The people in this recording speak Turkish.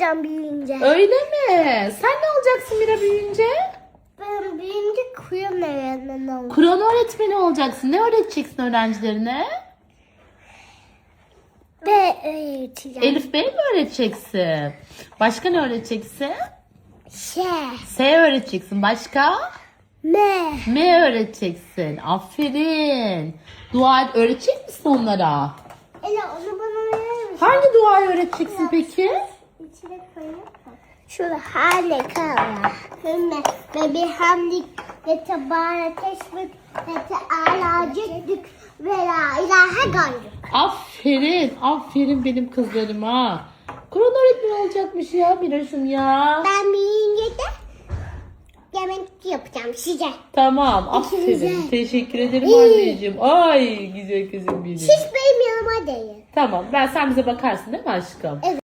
olacağım büyüyünce. Öyle mi? Sen ne olacaksın Mira büyüyünce? Ben büyüyünce kuyon öğretmeni olacağım. Kur'an öğretmeni olacaksın. Ne öğreteceksin öğrencilerine? Ve öğreteceğim. Elif Bey mi öğreteceksin? Başka ne öğreteceksin? Şey. S öğreteceksin. Başka? Me. M öğreteceksin. Aferin. Dua öğretecek misin onlara? Ela onu bana verir misin? Hangi duayı öğreteceksin peki? Şurada harika var. Hümme ve bir hamdik ve tebare teşvik ve teala ceddük ve la ilahe gayrı. Aferin. Aferin benim kızlarıma. Kur'an öğretmeni olacakmış ya Miraş'ım ya. Ben de yemek yapacağım size. Tamam. Aferin. İkinize. Teşekkür ederim anneciğim. Ay güzel kızım benim. Siz benim yanıma değin. Tamam. Ben sen bize bakarsın değil mi aşkım? Evet.